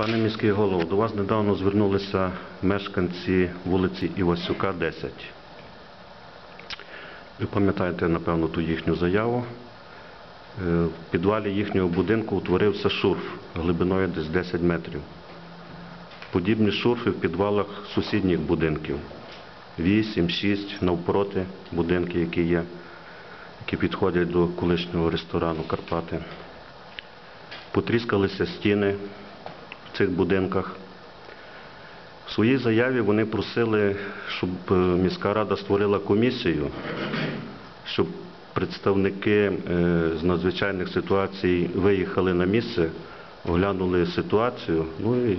Пане міський голово, до вас недавно звернулися мешканці вулиці Івасюка, 10. Ви пам'ятаєте, напевно, ту їхню заяву. Е, В підвалі їхнього будинку утворився шурф глибиною десь 10 метрів. Подібні шурфи в підвалах сусідніх будинків. 8, 6 навпроти будинки, які є, які підходять до колишнього ресторану Карпати. Потріскалися стіни цих будинках. В своїй заяві вони просили, щоб е, міська рада створила комісію, щоб представники е, з надзвичайних ситуацій виїхали на місце, оглянули ситуацію, ну і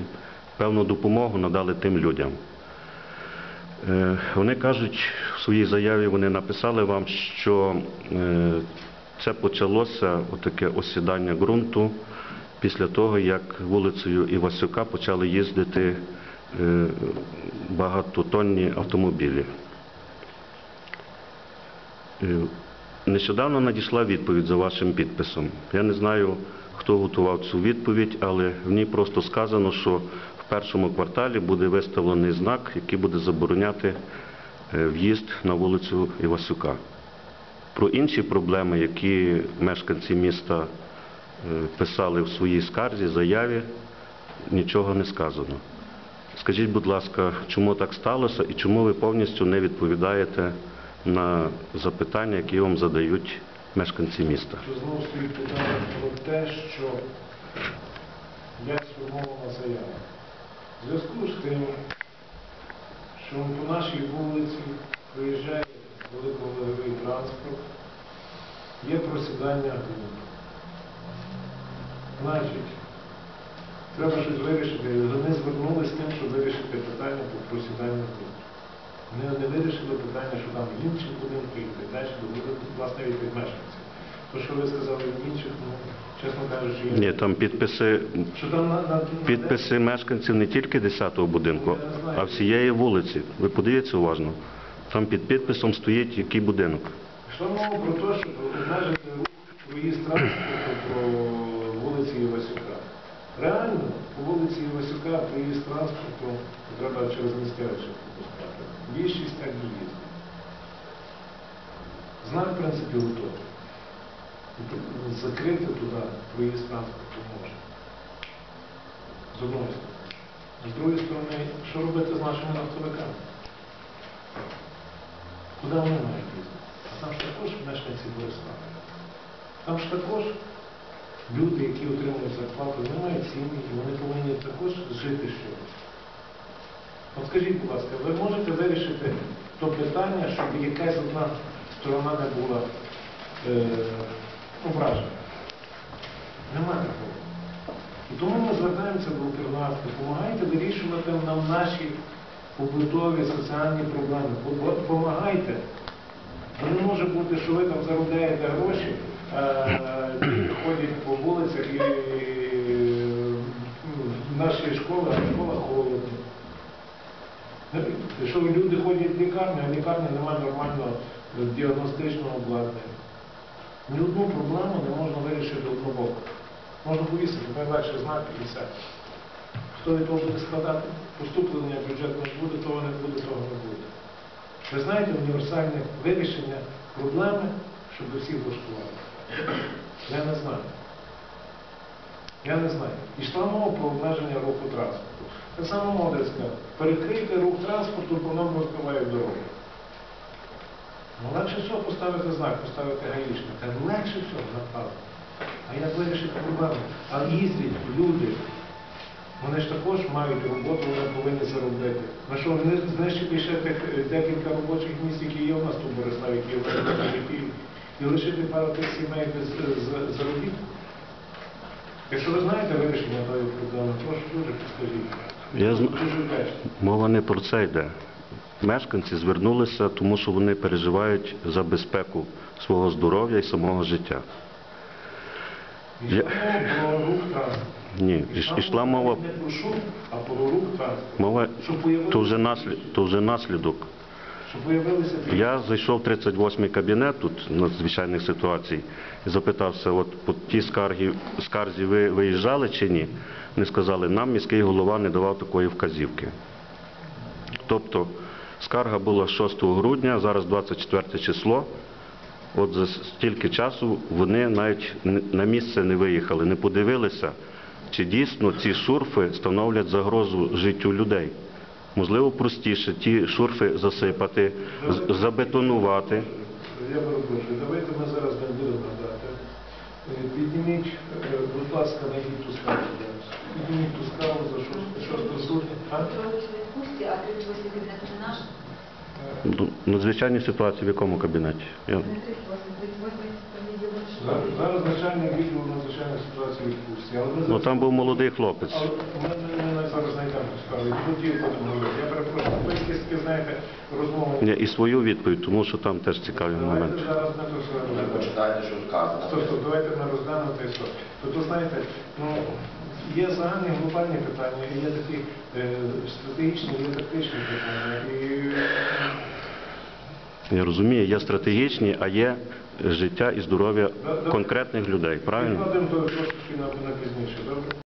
певну допомогу надали тим людям. Е, Вони кажуть, в своїй заяві вони написали вам, що це почалося отаке осідання ґрунту після того, як вулицею Івасюка почали їздити е, багатотонні автомобілі. Е, Нещодавно надійшла відповідь за вашим підписом. Я не знаю, хто готував цю відповідь, але в ній просто сказано, що в першому кварталі буде виставлений знак, який буде забороняти е, в'їзд на вулицю Івасюка. Про інші проблеми, які мешканці міста писали в своїй скарзі, заяві, нічого не сказано. Скажіть, будь ласка, чому так сталося і чому ви повністю не відповідаєте на запитання, які вам задають мешканці міста? Знову стоїть питання про те, що як сформована заява. В зв'язку з тим, що по нашій вулиці проїжджає великоваговий транспорт, є просідання ґрунту. Значить, треба щось вирішити. Вони звернулися з тим, щоб вирішити питання по просіданню ґрунту. Вони не вирішили питання, що там в інші будинки і так далі, бо буде власне відповідь мешканців. То, що ви сказали в інших, ну, чесно кажучи, я... Ні, там підписи, Що там на, на, підписи мешканців не тільки 10-го будинку, а всієї вулиці. Ви подивіться уважно. Там під підписом стоїть який будинок. Йшла мова про те, щоб обмежити рух проїзд транспорту по вулиці Івасюка. Реально, по вулиці Івасюка проїзд транспорту треба через місцевище пропускати. Більшість так і їздить. Знак, в принципі, готовий. Закрити туди проїзд транспорту можна. З одної сторони. З другої сторони, що робити з нашими нафтовиками? Куди вони мають їздити? А там ж також мешканці Борислава. Там ж також люди, які отримують зарплату, вони мають сім'ї, вони повинні також жити щось. От скажіть, будь ласка, ви можете вирішити то питання, щоб якась одна сторона не була е, ображена? Немає такого. І тому ми звертаємося до Укрнафти, допомагайте вирішувати нам наші побутові соціальні проблеми. Допомагайте. Не може бути, що ви там заробляєте гроші, ходять по вулицях і е, наші школи, а школа холодно. Що люди ходять в лікарню, а в лікарні немає нормального діагностичного обладнання. Ні одну проблему не можна вирішити однобоко. Можна повісити, найдальше знак і все. Хто від того буде складати? Поступлення бюджету буде, того не буде, того не буде. Ви знаєте універсальне вирішення проблеми, щоб всіх влаштували? Я не знаю. Я не знаю. І йшла мова про обмеження руху транспорту. Так само молодець сказав, перекрити рух транспорту, бо нам розкривають дорогу. Ну, легше всього поставити знак, поставити гаїшника. Легше всього, направду. А як вирішити проблему? А їздять люди. Вони ж також мають роботу, вони повинні заробити. На що знищити ще тих декілька робочих місць, які є у нас тут в Бориславі, які є в Бориславі, і лишити пару тих сімей без е, заробітку? Якщо ви знаєте вирішення тої проблеми, прошу дуже підскажіть. Я зна- Мова не про це йде. Мешканці звернулися, тому що вони переживають за безпеку свого здоров'я і самого життя. Транспорту. Ні, іш- ішла мова, не про а про рух транспорту. мова то то вже наслідок. Я зайшов в 38-й кабінет тут надзвичайних ситуацій і запитався, от по тій скаргі, скарзі ви виїжджали чи ні? Вони сказали, нам міський голова не давав такої вказівки. Тобто скарга була 6 грудня, зараз 24 число. От за стільки часу вони навіть на місце не виїхали, не подивилися, чи дійсно ці шурфи становлять загрозу життю людей. Можливо, простіше ті шурфи засипати, з- забетонувати. Я перепрошую, давайте ми зараз не будемо надати. Е, Підніміть, е, будь ласка, знайдіть ту зараз. Підніміть ту скаргу за що, що стосується. А? Петрович в відпустці, а 38 кабінет не наш. Е, Ну, Надзвичайні ситуації в якому кабінеті? Я... Не 38, 38 понеділок. Зараз, начальник відділу надзвичайних ситуацій відпустці. Але ми Ну зараз... там був молодий хлопець. Але ми, зараз знайдемо хотів потім. Я перепрошую, ви якісь такі, знаєте, розмови. Ні, І свою відповідь, тому що там теж цікаві Давайте моменти. зараз то Ви почитайте, що сказано. Стоп, стоп, давайте ми розглянемо те все. Тобто, знаєте, ну, є загальні глобальні питання, і є такі е, стратегічні, є тактичні питання. І Я розумію, є стратегічні, а є життя і здоров'я конкретних людей. Правильно?